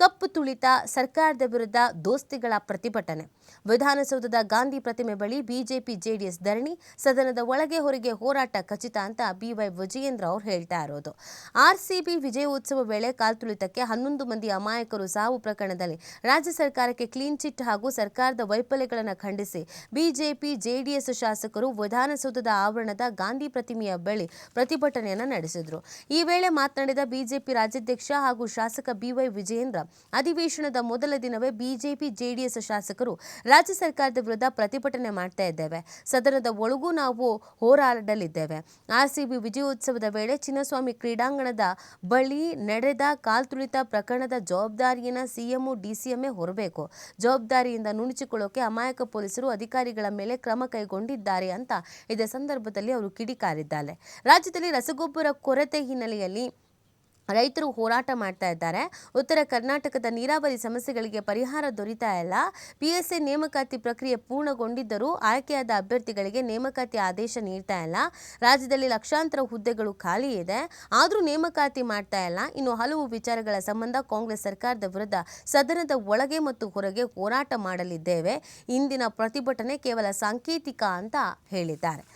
ಕಪ್ಪು ತುಳಿತ ಸರ್ಕಾರದ ವಿರುದ್ಧ ದೋಸ್ತಿಗಳ ಪ್ರತಿಭಟನೆ. ವಿಧಾನಸೌಧದ ಗಾಂಧಿ ಪ್ರತಿಮೆ ಬಳಿ ಬಿಜೆಪಿ ಜೆಡಿಎಸ್ ಧರಣಿ, ಸದನದ ಒಳಗೆ ಹೊರಗೆ ಹೋರಾಟ ಖಚಿತ ಅಂತ ಬಿವೈ ವಿಜಯೇಂದ್ರ ಅವರು ಹೇಳ್ತಾ ಇರೋದು. ಆರ್ಸಿಬಿ ವಿಜಯೋತ್ಸವ ವೇಳೆ ಕಾಲ್ತುಳಿತಕ್ಕೆ ಹನ್ನೊಂದು ಮಂದಿ ಅಮಾಯಕರು ಸಾವು ಪ್ರಕರಣದಲ್ಲಿ ರಾಜ್ಯ ಸರ್ಕಾರಕ್ಕೆ ಕ್ಲೀನ್ ಚಿಟ್ ಹಾಗೂ ಸರ್ಕಾರದ ವೈಫಲ್ಯಗಳನ್ನು ಖಂಡಿಸಿ ಬಿಜೆಪಿ ಜೆಡಿಎಸ್ ಶಾಸಕರು ವಿಧಾನಸೌಧದ ಆವರಣದ ಗಾಂಧಿ ಪ್ರತಿಮೆಯ ಬಳಿ ಪ್ರತಿಭಟನೆಯನ್ನು ನಡೆಸಿದರು. ಈ ವೇಳೆ ಮಾತನಾಡಿದ ಬಿಜೆಪಿ ರಾಜ್ಯಾಧ್ಯಕ್ಷ ಹಾಗೂ ಶಾಸಕ ಬಿವೈ ವಿಜಯೇಂದ್ರ ಅಧಿವೇಶನದ ಮೊದಲ ದಿನವೇ ಬಿಜೆಪಿ ಜೆಡಿಎಸ್ ಶಾಸಕರು ರಾಜ್ಯ ಸರ್ಕಾರದ ವಿರುದ್ಧ ಪ್ರತಿಭಟನೆ ಮಾಡ್ತಾ ಇದ್ದೇವೆ. ಸದನದ ಒಳಗೂ ನಾವು ಹೋರಾಡಲಿದ್ದೇವೆ. ಆರ್ಸಿಬಿ ವಿಜಯೋತ್ಸವದ ವೇಳೆ ಚಿನ್ನಸ್ವಾಮಿ ಕ್ರೀಡಾಂಗಣದ ಬಳಿ ನಡೆದ ಕಾಲ್ತುಳಿತ ಪ್ರಕರಣದ ಜವಾಬ್ದಾರಿಯನ್ನ ಸಿಎಂಒ, ಡಿಸಿಎಂಎ ಹೊರಬೇಕು. ಜವಾಬ್ದಾರಿಯಿಂದ ನುಣುಚಿಕೊಳ್ಳೋಕೆ ಅಮಾಯಕ ಪೊಲೀಸರು ಅಧಿಕಾರಿಗಳ ಮೇಲೆ ಕ್ರಮ ಕೈಗೊಂಡಿದ್ದಾರೆ ಅಂತ ಇದೇ ಸಂದರ್ಭದಲ್ಲಿ ಅವರು ಕಿಡಿಕಾರಿದ್ದಾರೆ. ರಾಜ್ಯದಲ್ಲಿ ರಸಗೊಬ್ಬರ ಕೊರತೆ ಹಿನ್ನೆಲೆಯಲ್ಲಿ ರೈತರು ಹೋರಾಟ ಮಾಡ್ತಾ ಇದ್ದಾರೆ. ಉತ್ತರ ಕರ್ನಾಟಕದ ನೀರಾವರಿ ಸಮಸ್ಯೆಗಳಿಗೆ ಪರಿಹಾರ ದೊರೀತಾ ಇಲ್ಲ. ಪಿಎಸ್ಎ ನೇಮಕಾತಿ ಪ್ರಕ್ರಿಯೆ ಪೂರ್ಣಗೊಂಡಿದ್ದರೂ ಆಯ್ಕೆಯಾದ ಅಭ್ಯರ್ಥಿಗಳಿಗೆ ನೇಮಕಾತಿ ಆದೇಶ ನೀಡ್ತಾ ಇಲ್ಲ. ರಾಜ್ಯದಲ್ಲಿ ಲಕ್ಷಾಂತರ ಹುದ್ದೆಗಳು ಖಾಲಿ ಇದೆ. ಆದರೂ ನೇಮಕಾತಿ ಮಾಡ್ತಾ ಇಲ್ಲ. ಇನ್ನು ಹಲವು ವಿಚಾರಗಳ ಸಂಬಂಧ ಕಾಂಗ್ರೆಸ್ ಸರ್ಕಾರದ ವಿರುದ್ಧ ಸದನದ ಒಳಗೆ ಮತ್ತು ಹೊರಗೆ ಹೋರಾಟ ಮಾಡಲಿದ್ದೇವೆ. ಇಂದಿನ ಪ್ರತಿಭಟನೆ ಕೇವಲ ಸಾಂಕೇತಿಕ ಅಂತ ಹೇಳಿದ್ದಾರೆ.